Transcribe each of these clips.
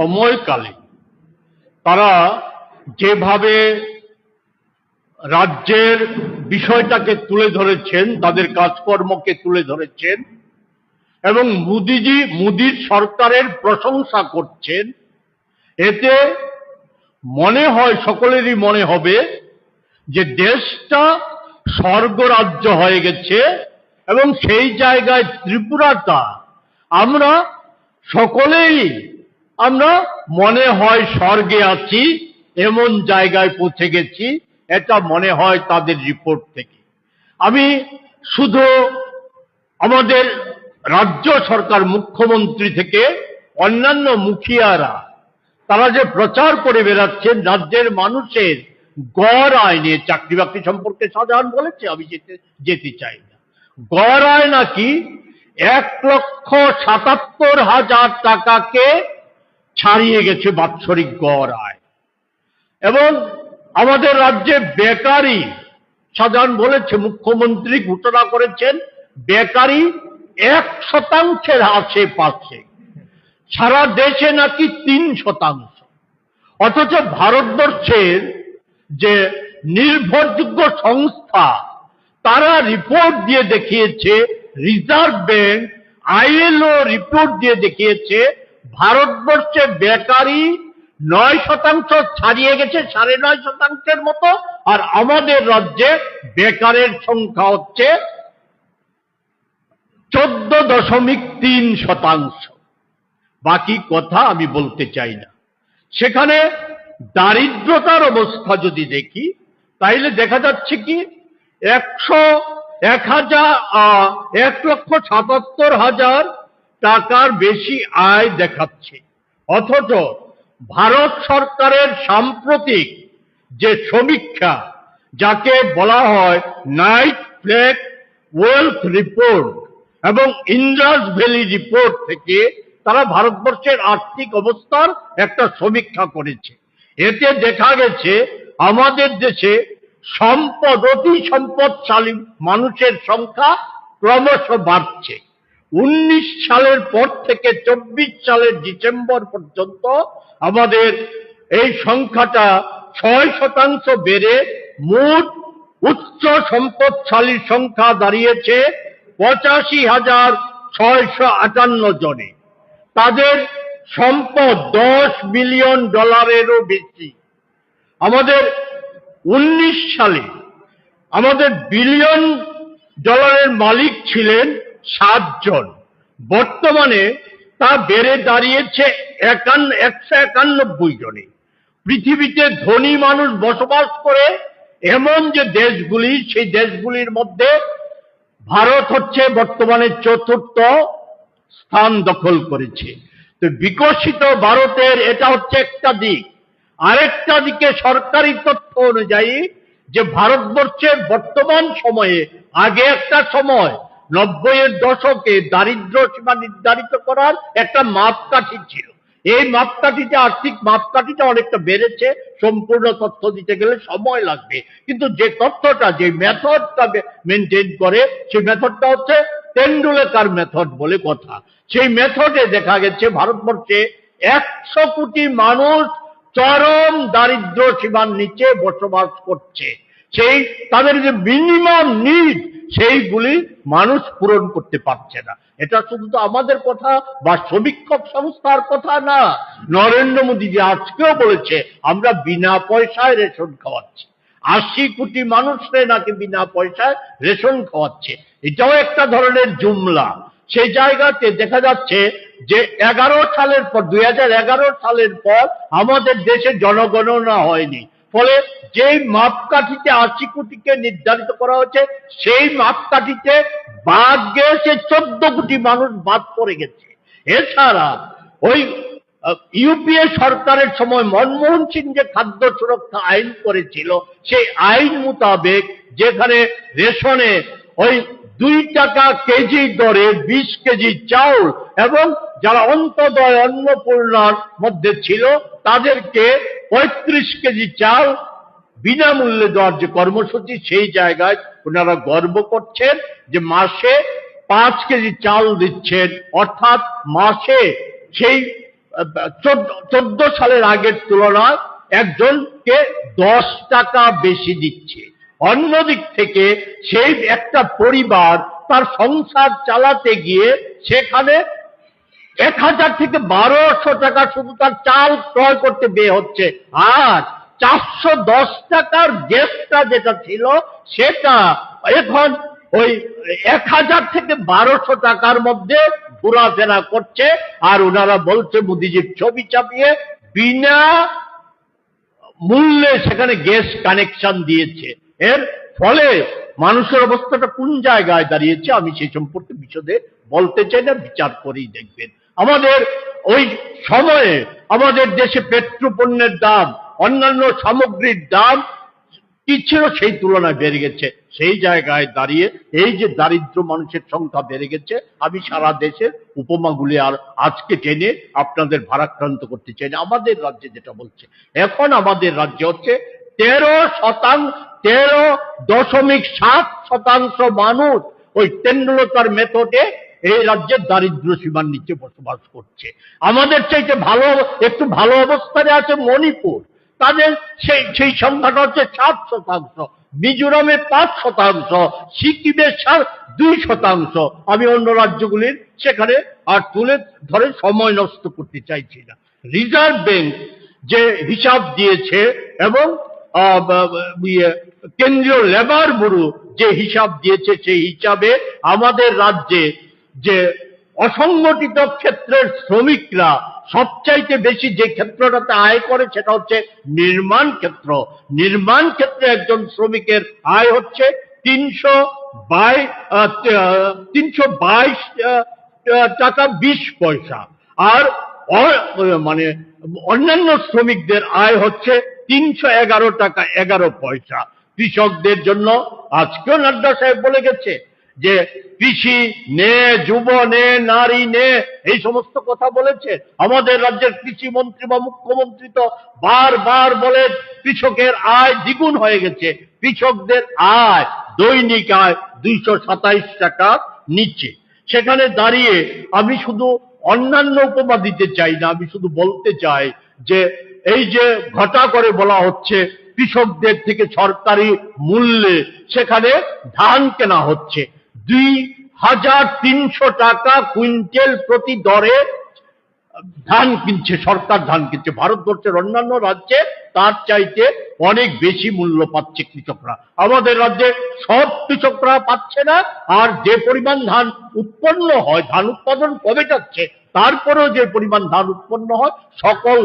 সময়কালে তারা যেভাবে রাজ্যের বিষয়টাকে তুলে ধরেছেন, তাদের কাজকর্মকে তুলে ধরেছেন, এবং মোদিজি, মোদির সরকারের প্রশংসা করছেন, এতে মনে হয়, সকলেরই মনে হবে যে দেশটা স্বর্গরাজ্য হয়ে গেছে, এবং সেই জায়গায় ত্রিপুরাটা আমরা সকলেই আমরা মনে হয় স্বর্গে আছি, এমন জায়গায় পৌঁছে গেছি, এটা মনে হয় তাদের রিপোর্ট থেকে। আমি শুধু আমাদের রাজ্য সরকার মুখ্যমন্ত্রী থেকে অন্যান্য মুখিয়ারা, তারা যে প্রচার করে বেড়াচ্ছেন, রাজ্যের মানুষের গড় আয় নিয়ে, চাকরি বাকরি সম্পর্কে সাধারণ বলেছে, আমি যেতে যেতে চাই না। গড় আয় নাকি এক লক্ষ সাতাত্তর হাজার টাকাকে ছাড়িয়ে গেছে বাৎসরিক গড় আয়। এবং আমাদের রাজ্যে বেকারি, সাধারণ বলেছে, মুখ্যমন্ত্রী ঘোষণা করেছেন, বেকারি এক শতাংশের আশেপাশে। সারা দেশে নাকি তিন শতাংশ। অথচ ভারতবর্ষের যে নির্ভরযোগ্য সংস্থা, তারা রিপোর্ট দিয়ে দেখিয়েছে, রিজার্ভ ব্যাংক, আইএলও রিপোর্ট দিয়ে দেখিয়েছে ভারতবর্ষে বেকারি নয় শতাংশ ছাড়িয়ে গেছে, সাড়ে নয় শতাংশের মতো, আর আমাদের রাজ্যে বেকারের সংখ্যা হচ্ছে চোদ্দ দশমিক তিন শতাংশ। বাকি কথা আমি বলতে চাই না। সেখানে দারিদ্রতার অবস্থা যদি দেখি, তাইলে দেখা যাচ্ছে কি, একশো, এক হাজার এক লক্ষ সাতাত্তর হাজার টাকার বেশি আয় দেখাচ্ছে। অথচ ভারত সরকারের সাম্প্রতিক যে সমীক্ষা, যাকে বলা হয় নাইট ফ্ল্যাগ ওয়েলথ রিপোর্ট এবং ইন্দ্রাস ভ্যালি রিপোর্ট থেকে, তারা ভারতবর্ষের আর্থিক অবস্থার একটা সমীক্ষা করেছে। এতে দেখা গেছে, আমাদের দেশে সম্পদ, অতি সম্পদশালী মানুষের সংখ্যা ক্রমশ বাড়ছে। উনিশ সালের পর থেকে চব্বিশ সালের ডিসেম্বর পর্যন্ত আমাদের এই সংখ্যাটা ছয় শতাংশ বেড়ে মোট উচ্চ সম্পদশালীর সংখ্যা দাঁড়িয়েছে পঁচাশি হাজার ছয়শো আটান্ন জনে। তাদের সম্পদ দশ বিলিয়ন ডলারেরও বেশি। আমাদের উনিশ সালে আমাদের বিলিয়ন ডলারের মালিক ছিলেন সাতজন। বর্তমানে তা বেড়ে দাঁড়িয়েছে একান্ন, একশো একানব্বই জনে। পৃথিবীতে ধনী মানুষ বসবাস করে এমন যে দেশগুলি, সেই দেশগুলির মধ্যে ভারত হচ্ছে বর্তমানে চতুর্থ স্থান দখল করেছে। তো বিকশিত ভারতের এটা হচ্ছে একটা দিক। আরেকটা দিকে সরকারি তথ্য অনুযায়ী যে ভারতবর্ষের বর্তমান সময়ে আগে একটা সময় নব্বইয়ের দশকে দারিদ্র সীমা নির্ধারিত করার একটা মাপকাঠি ছিল। এই মাপকাঠিতে আর্থিক মাপকাঠিটা অনেকটা বেড়েছে, সম্পূর্ণ তথ্য দিতে গেলে সময় লাগবে। কিন্তু যে তথ্যটা, যে মেথডটা মেনটেন করে, সেই মেথডটা হচ্ছে তেন্ডুলেকার মেথড বলে কথা। সেই মেথডে দেখা গেছে ভারতবর্ষে একশো কোটি মানুষ চরম দারিদ্র সীমার নিচে বসবাস করছে। সেই, তাদের যে মিনিমাম নিড সেইগুলি মানুষ পূরণ করতে পারছে না। এটা শুধু তো আমাদের কথা বা সমীক্ষক সংস্থার কথা না। নরেন্দ্র মোদী যে আজকেও বলেছে, আমরা বিনা পয়সায় রেশন খাওয়াচ্ছি। আশি কোটি মানুষরে নাকি বিনা পয়সায় রেশন খাওয়াচ্ছে। এটাও একটা ধরনের জুমলা। সেই জায়গাতে দেখা যাচ্ছে যে এগারো সালের পর দু হাজার এগারো সালের পর আমাদের দেশে জনগণনা হয়নি। ফলে যেই মাপকাঠিতে আশি কোটিকে নির্ধারিত করা হয়েছে, সেই মাপকাঠিতে বাদ গেছে চোদ্দ কোটি মানুষ বাদ পড়ে গেছে। এছাড়া ওই ইউপিএ সরকারের সময় মনমোহন সিং যে খাদ্য সুরক্ষা আইন করেছিল, সেই আইন মোতাবেক যেখানে রেশনে ওই দুই টাকা কেজি দরে বিশ কেজি চাউল এবং যারা অন্তদয় অন্নপূর্ণার মধ্যে ছিল, তাদেরকে পঁয়ত্রিশ কেজি চাল বিনামূল্যে দেওয়ার যে কর্মসূচি, সেই জায়গায় ওনারা গর্ব করছেন যে মাসে পাঁচ কেজি চাল দিচ্ছেন। অর্থাৎ মাসে সেই, চোদ্দ সালের আগের তুলনায় একজনকে দশ টাকা বেশি দিচ্ছে। অন্যদিক থেকে সেই একটা পরিবার তার সংসার চালাতে গিয়ে সেখানে এক হাজার থেকে বারোশো টাকা শুধু তার চাল ক্রয় করতে বেয়ে হচ্ছে। আর চারশো দশ টাকার গ্যাসটা যেটা ছিল, সেটা এখন ওই এক হাজার থেকে বারোশো টাকার মধ্যে ঘোরাফেরা করছে। আর ওনারা বলছে, মোদিজির ছবি চাপিয়ে বিনা মূল্যে সেখানে গ্যাস কানেকশন দিয়েছে। এর ফলে মানুষের অবস্থাটা কোন জায়গায় দাঁড়িয়েছে, আমি সেই সম্পর্কে বিশদে বলতে চাই না, বিচার করেই দেখবেন। আমাদের ওই সময়ে আমাদের দেশে পেট্রোপণ্যের দাম, অন্যান্য সামগ্রীর দাম কি ছিল সেই তুলনায় বেড়ে গেছে। সেই জায়গায় দাঁড়িয়ে এই যে দারিদ্র মানুষের সংখ্যা বেড়ে গেছে, আমি সারা দেশের উপমাগুলি আর আজকে টেনে আপনাদের ভারাক্রান্ত করতে চাই আমাদের রাজ্যে যেটা বলছে, এখন আমাদের রাজ্যে হচ্ছে তেরো শতাংশ তেরো দশমিক সাত শতাংশ মানুষ ওই তেন্ডুলতার মেথডে এই রাজ্যের দারিদ্র সীমার নিচে বসবাস করছে। আমাদের চাইতে ভালো একটু ভালো অবস্থানে আছে মণিপুর। তাদের সেই সেই সংখ্যাটা হচ্ছে সাত শতাংশ মিজোরামে পাঁচ শতাংশ সিকিমে দুই শতাংশ। আমি অন্য রাজ্যগুলির সেখানে আর তুলে ধরে সময় নষ্ট করতে চাইছি না। রিজার্ভ ব্যাংক যে হিসাব দিয়েছে এবং ইয়ে, কেন্দ্রীয় লেবার ব্যুরো যে হিসাব দিয়েছে সেই হিসাবে আমাদের রাজ্যে যে অসংগঠিত ক্ষেত্রের শ্রমিকরা সবচাইতে বেশি যে ক্ষেত্রটাতে আয় করে সেটা হচ্ছে নির্মাণ ক্ষেত্র। নির্মাণ ক্ষেত্রে একজন শ্রমিকের আয় হচ্ছে তিনশো তিনশো বাইশ টাকা বিশ পয়সা। আর মানে অন্যান্য শ্রমিকদের আয় হচ্ছে তিনশো এগারো টাকা এগারো পয়সা। কৃষকদের জন্য, আজকেও নাড্ডা সাহেব বলে গেছে যে কৃষি নে, যুব নে, নারী নে, এই সমস্ত কথা বলেছে। আমাদের রাজ্যের কৃষি মন্ত্রী বা মুখ্যমন্ত্রী তো বারবার বলে কৃষকের আয় দ্বিগুণ হয়ে গেছে। কৃষকদের আয়, দৈনিক আয় দুইশো সাতাইশ টাকা নিচে সেখানে দাঁড়িয়ে আমি শুধু অন্যান্য উপমা দিতে চাই না, আমি শুধু বলতে চাই যে এই যে ঘটা করে বলা হচ্ছে কৃষকদের থেকে সরকারি মূল্যে, সেখানে ধান কেনা হচ্ছে। দুই হাজার তিনশো টাকা কুইন্টেল প্রতি দরে ধান কিনছে, সরকার ধান কিনছে। ভারতবর্ষের অন্যান্য রাজ্যে তার চাইতে অনেক বেশি মূল্য পাচ্ছে কৃষকরা। আমাদের রাজ্যে সব কৃষকরা পাচ্ছে না, আর যে পরিমাণ ধান উৎপন্ন হয়, ধান উৎপাদন কমে যাচ্ছে, তারপরেও যে পরিমাণ ধান উৎপন্ন হয়, সকল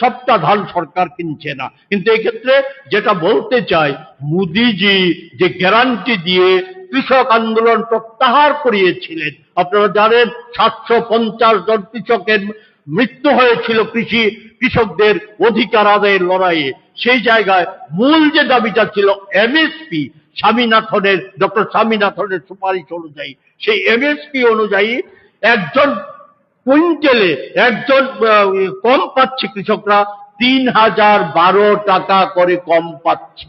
সবটা ধান সরকার কিনছে না। কিন্তু এক্ষেত্রে যেটা বলতে চাই, মোদিজি যে গ্যারান্টি দিয়ে কৃষক আন্দোলন প্রত্যাহার করিয়েছিলেন। আপনারা জানেন, সাতশো পঞ্চাশ জন কৃষকের মৃত্যু হয়েছিল কৃষি কৃষকদের অধিকার আদায়ের লড়াইয়ে। সেই জায়গায় মূল যে দাবিটা ছিল এমএসপি, স্বামীনাথনের, ডক্টর স্বামীনাথনের সুপারিশ অনুযায়ী। সেই এমএসপি অনুযায়ী একজন কুইন্টেলে একজন কম পাচ্ছে কৃষকরা তিন হাজার বারো টাকা করে কম পাচ্ছে।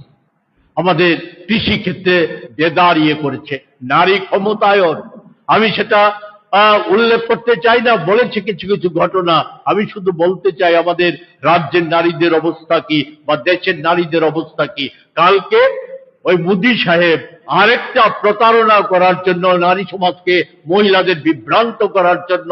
আমাদের কৃষি ক্ষেত্রে বেদার ইয়ে করেছে নারী ক্ষমতায়ন। আমি সেটা উল্লেখ করতে চাই না, বলেছে কিছু কিছু ঘটনা। আমি শুধু বলতে চাই, আমাদের রাজ্যের নারীদের অবস্থা কি বা দেশের নারীদের অবস্থা কি? কালকে ওই মুদি সাহেব আরেকটা প্রতারণা করার জন্য, নারী সমাজকে মহিলাদের বিভ্রান্ত করার জন্য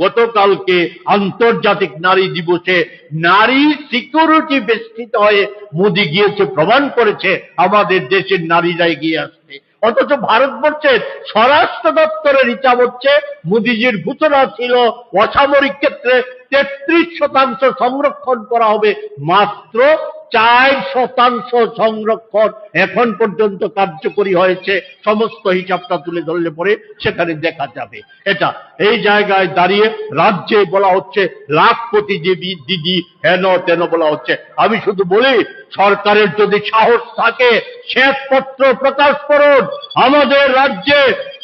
গতকালকে আন্তর্জাতিক নারী দিবসে নারী সিকিউরিটি বেষ্টিত হয়ে মোদী গিয়েছে, প্রমাণ করেছে, আমাদের দেশের নারীরা এগিয়ে আসছে। অথচ ভারতবর্ষের স্বরাষ্ট্র দপ্তরের হিসাব হচ্ছে, মোদীজির ঘোষণা ছিল অসামরিক ক্ষেত্রে তেত্রিশ শতাংশ সংরক্ষণ করা হবে মাত্র চার শতাংশ সংরক্ষণ এখন পর্যন্ত কার্যকরী হয়েছে। সমস্ত হিসাবটা তুলে ধরলে পরে সেখানে দেখা যাবে। এটা এই জায়গায় দাঁড়িয়ে রাজ্যে বলা হচ্ছে, লাখপতি দেবী দিদি হেন তেন বলা হচ্ছে। আমি শুধু বলি, সরকারের যদি সাহস থাকে, শ্বেতপত্র প্রকাশ করুন। আমাদের রাজ্যে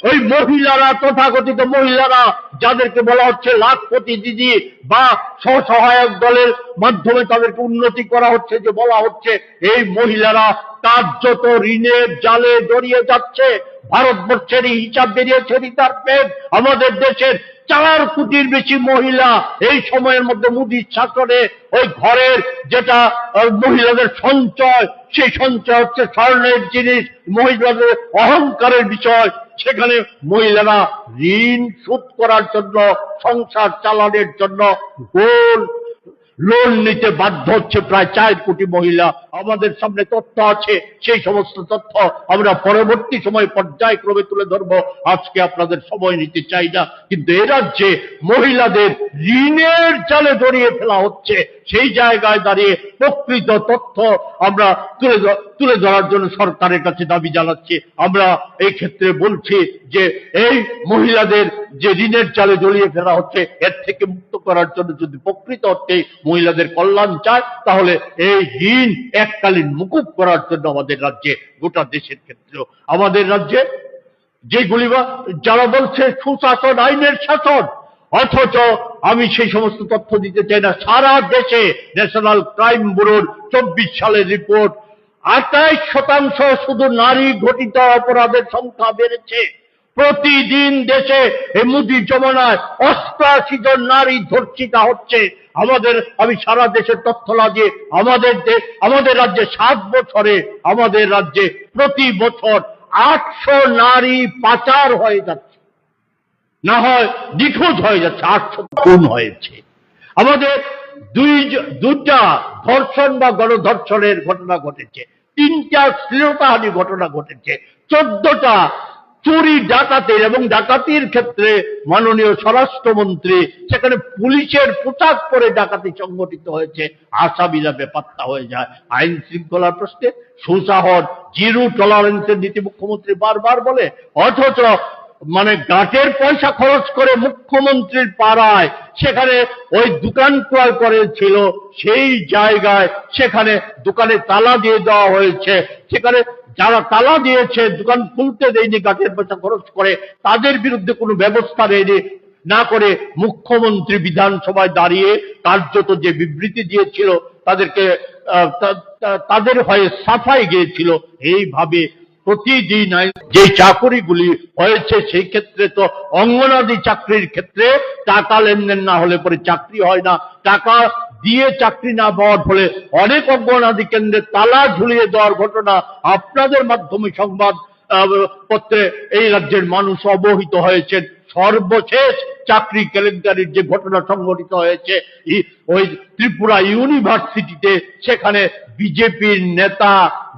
ওই মহিলারা, তথাকথিত মহিলারা, যাদেরকে বলা হচ্ছে লাখপতি দিদি বা স্বসহায়ক দলের মাধ্যমে তাদেরকে উন্নতি করা হচ্ছে, যে বলা হচ্ছে এই মহিলারা তার যত ঋণের জালে জড়িয়ে যাচ্ছে, ভারতবর্ষের হিসাব বেরিয়েছে রিজার্ভ ব্যাংক আমাদের দেশের চার কোটির বেশি মহিলা এই সময়ের মধ্যে মুদির শাসনে ওই ঘরের যেটা মহিলাদের সঞ্চয়, সেই সঞ্চয় হচ্ছে স্বর্ণের জিনিস। মহিলাদের অহংকারের বিষয় সেখানে মহিলারা ঋণ শোধ করার জন্য, সংসার চালানোর জন্য গোল লোন নিতে বাধ্য হচ্ছে প্রায় চার কোটি মহিলা। আমাদের সামনে তথ্য আছে, সেই সমস্ত তথ্য আমরা পরবর্তী সময় পর্যায়ক্রমে তুলে ধরব। আজকে আপনাদের সময় নিতে চাই না, কিন্তু এ রাজ্যে মহিলাদের ঋণের জালে জড়িয়ে ফেলা হচ্ছে। সেই জায়গায় দাঁড়িয়ে প্রকৃত তথ্য আমরা তুলে তুলে ধরার জন্য সরকারের কাছে দাবি জানাচ্ছি। আমরা এই ক্ষেত্রে বলছি যে এই মহিলাদের যে ঋণের জালে জড়িয়ে ফেলা হচ্ছে, এর থেকে মুক্ত করার জন্য যদি প্রকৃত অর্থে মহিলাদের কল্যাণ চায়, তাহলে এই ঋণ এককালীন মুকুব করার জন্য আমাদের রাজ্যে, গোটা দেশের ক্ষেত্রেও। আমাদের রাজ্যে যেগুলি বা যারা বলছে সুশাসন, আইনের শাসন, অথচ আমি সেই সমস্ত তথ্য দিতে চাই না। সারা দেশে ন্যাশনাল ক্রাইম ব্যুরোর চব্বিশ সালের রিপোর্ট। আঠাইশ শতাংশ শুধু নারী ঘটিত অপরাধের সংখ্যা বেড়েছে। প্রতিদিন দেশে এই মুদি জমানায় অষ্টাশি জন নারী ধর্ষিতা হচ্ছে। আমাদের, আমি সারা দেশের তথ্য লাগিয়ে আমাদের দেশ, আমাদের রাজ্যে সাত বছরে আমাদের রাজ্যে প্রতি বছর আটশো নারী পাচার হয়ে যাচ্ছে। না হয় নিখোঁজ হয়ে যাচ্ছে আটশো খুন হয়েছে। আমাদের দুই দুটা ধর্ষণ বা গণধর্ষণের ঘটনা ঘটেছে, তিনটা শ্লীলতাহানি ঘটনা ঘটেছে, চোদ্দটা চুরি ডাকাতের এবং ডাকাতির ক্ষেত্রে মাননীয় স্বরাষ্ট্রমন্ত্রী, সেখানে পুলিশের পোশাক পরে ডাকাতি সংগঠিত হয়েছে, আসামিরা বেপাত্তা হয়ে যায়। আইন শৃঙ্খলার প্রশ্নে সুশাসন জিরো টলারেন্সের নীতি মুখ্যমন্ত্রী বারবার বলে, অথচ মানে গাটের পয়সা খরচ করে মুখ্যমন্ত্রীর পাড়ায় সেখানে ওই দোকান ক্রয় করেছিল, সেই জায়গায় সেখানে দোকানে তালা দিয়ে দেওয়া হয়েছে। সেখানে যারা তালা দিয়েছে, দোকান খুলতে দেয়নি, গাটের পয়সা খরচ করে, তাদের বিরুদ্ধে কোনো ব্যবস্থা নেয়নি। না করে মুখ্যমন্ত্রী বিধানসভায় দাঁড়িয়ে কার্যত যে বিবৃতি দিয়েছিল, তাদেরকে তাদের হয়ে সাফাই গিয়েছিল, এইভাবে প্রতিদিন যে চাকরিগুলি হয়েছে, সেই ক্ষেত্রে তো অঙ্গনাদি চাকরির ক্ষেত্রে টাকা লেনদেন না হলে পরে চাকরি হয় না। টাকা দিয়ে চাকরি না পাওয়ার ফলে অনেক অঙ্গনাদি কেন্দ্রে তালা ঝুলিয়ে দেওয়ার ঘটনা আপনাদের মাধ্যমে সংবাদ পত্রে এই রাজ্যের মানুষ অবহিত হয়েছেন। সর্বশেষ চাকরি কেলেঙ্কারির যে ঘটনা সংঘটিত হয়েছে ওই ত্রিপুরা ইউনিভার্সিটিতে সেখানে বিজেপির নেতা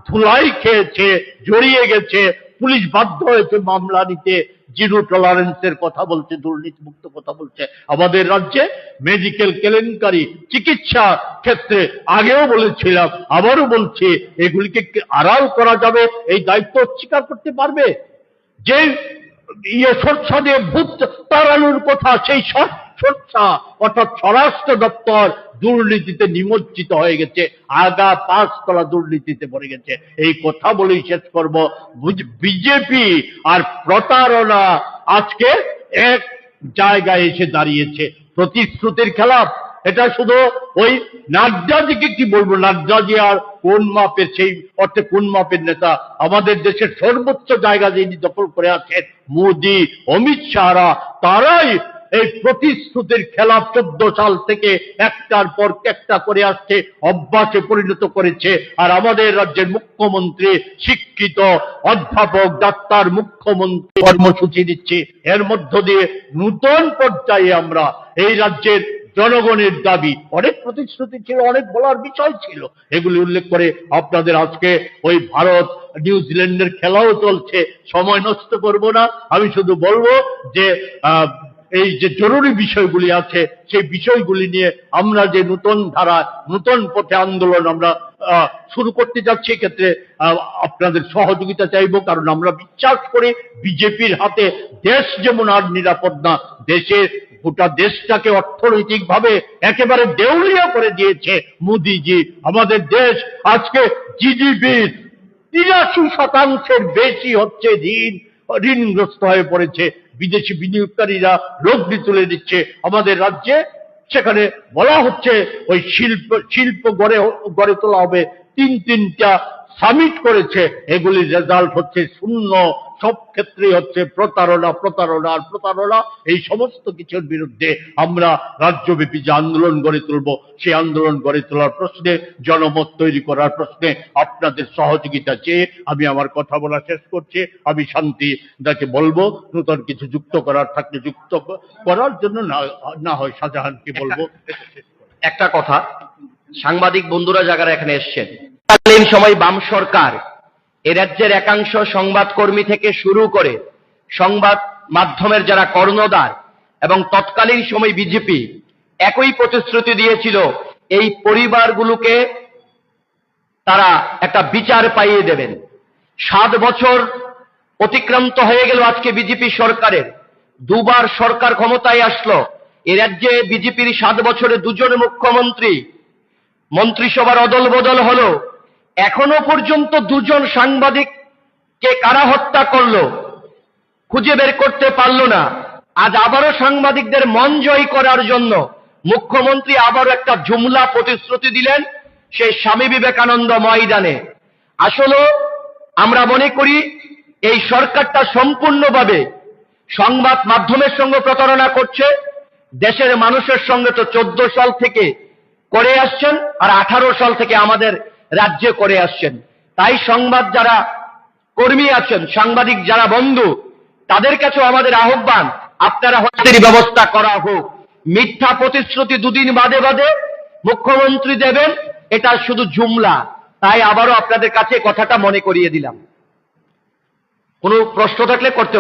ধুলাই খেয়েছে, জড়িয়ে গেছে, পুলিশ বাধ্য হয়েছে মামলা নিতে। জিরো টলারেন্সের কথা বলছে দুর্নীতি মুক্ত কথা বলছে। আমাদের রাজ্যে মেডিকেল কেলেঙ্কারি, চিকিৎসা ক্ষেত্রে আগেও বলেছিলাম, আবারও বলছি, এগুলিকে আড়াল করা যাবে? এই দায়িত্ব স্বীকার করতে পারবে? যে ইয়ে দিয়ে ভূত তাড়ানোর কথা, সেই সর- সরষা অর্থাৎ স্বরাষ্ট্র দপ্তর দুর্নীতিতে নিমজ্জিত হয়ে গেছে, আগা পাঁচতলা দুর্নীতিতে পড়ে গেছে। এই কথা বলেই শেষ করব। বিজেপি আর প্রতারণা আজকে এক জায়গায় এসে দাঁড়িয়েছে, প্রতিশ্রুতির খেলাফ। এটা শুধু ওই নাড্ডাজিকে কি বলব? নাড্ডাজি আর কোন মাপের সেই অর্থে কোন মাপের নেতা? আমাদের দেশের সর্বোচ্চ জায়গা যিনি দখল করে আছেন, মোদি, অমিত শাহরা, তারাই এই প্রতিশ্রুতির খেলাফ চোদ্দ সাল থেকে একটার পর একটা করে আসছে, অভ্যাসে পরিণত করেছে। আর আমাদের রাজ্যের মুখ্যমন্ত্রী, শিক্ষিত, অধ্যাপক, ডাক্তার, মুখ্যমন্ত্রী কর্মসূচি দিচ্ছে। এর মধ্য দিয়ে নূতন পর্যায়ে আমরা এই রাজ্যের জনগণের দাবি, অনেক প্রতিশ্রুতি ছিল, অনেক বলার বিষয় ছিল, এগুলি উল্লেখ করে আপনাদের আজকে ওই ভারত নিউজিল্যান্ডের খেলাও চলছে। সময় নষ্ট করব না, আমি শুধু বলব যে এই যে জরুরি বিষয়গুলি আছে সেই বিষয়গুলি নিয়ে আমরা যে নতুন ধারা নতুন পথে আন্দোলন আমরা শুরু করতে যাচ্ছি এক্ষেত্রে আহ, আপনাদের সহযোগিতা চাইব কারণ আমরা বিশ্বাস করি বিজেপির হাতে দেশ যেমন আর নিরাপদ না দেশের গোটা দেশটাকে অর্থনৈতিকভাবে একেবারে দেউলিয়া করে দিয়েছে মোদিজি। আমাদের দেশ আজকে জিডিপির তিরাশি শতাংশের বেশি হচ্ছে ঋণ ঋণগ্রস্ত হয়ে পড়েছে। বিদেশি বিনিয়োগকারীরা লগ্নি তুলে দিচ্ছে। আমাদের রাজ্যে সেখানে বলা হচ্ছে ওই শিল্প শিল্প গড়ে গড়ে তোলা হবে তিন তিনটা সামিট করেছে, এগুলির রেজাল্ট হচ্ছে শূন্য। সব ক্ষেত্রেই হচ্ছে প্রতারণা প্রতারণা আর প্রতারণা, এই সমস্ত কিছুর বিরুদ্ধে আমরা রাজ্যব্যাপী যে আন্দোলন গড়ে তুলব, সেই আন্দোলন গড়ে তোলার প্রশ্নে, জনমত তৈরি করার প্রশ্নে আপনাদের সহযোগিতা চেয়ে আমি আমার কথা বলা শেষ করছি। আমি শান্তি তাকে বলব, নতুন কিছু যুক্ত করার থাকলে যুক্ত করার জন্য না হয় শাহজাহানকে বলব। একটা কথা, সাংবাদিক বন্ধুরা যারা এখানে এসছেন তৎকালীন সময় বাম সরকার এ রাজ্যের একাংশ সংবাদকর্মী থেকে শুরু করে সংবাদ মাধ্যমের যারা কর্ণধার এবং তৎকালীন সময় বিজেপি একই প্রতিশ্রুতি দিয়েছিল, এই পরিবারগুলোকে তারা একটা বিচার পাইয়ে দেবেন। সাত বছর অতিক্রান্ত হয়ে গেল আজকে বিজেপি সরকারের। দুবার সরকার ক্ষমতায় আসলো। এ রাজ্যে বিজেপির সাত বছরে দুজন মুখ্যমন্ত্রী। মন্ত্রিসভার অদল বদল হলো। এখনও পর্যন্ত দুজন সাংবাদিককে কারা হত্যা করল খুঁজে বের করতে পারল না। আজ আবারও সাংবাদিকদের মন জয় করার জন্য মুখ্যমন্ত্রী আবারও একটা জুমলা প্রতিশ্রুতি দিলেন সেই স্বামী বিবেকানন্দ ময়দানে। আসলে আমরা মনে করি এই সরকারটা সম্পূর্ণভাবে সংবাদ মাধ্যমের সঙ্গে প্রতারণা করছে। দেশের মানুষের সঙ্গে তো চোদ্দ সাল থেকে করে আসছেন আর আঠারো সাল থেকে আমাদের রাজ্যে করে আসছেন। তাই সংবাদ যারা কর্মী আছেন, সাংবাদিক যারা বন্ধু, তাদের কাছেও আমাদের আহ্বান, আপনারা হত্যার ব্যবস্থা করা হোক। মিথ্যা প্রতিশ্রুতি দুদিন বাদে বাদে মুখ্যমন্ত্রী দেবেন, এটা শুধু জুমলা। তাই আবারও আপনাদের কাছে কথাটা মনে করিয়ে দিলাম। কোনো প্রশ্ন থাকলে করতে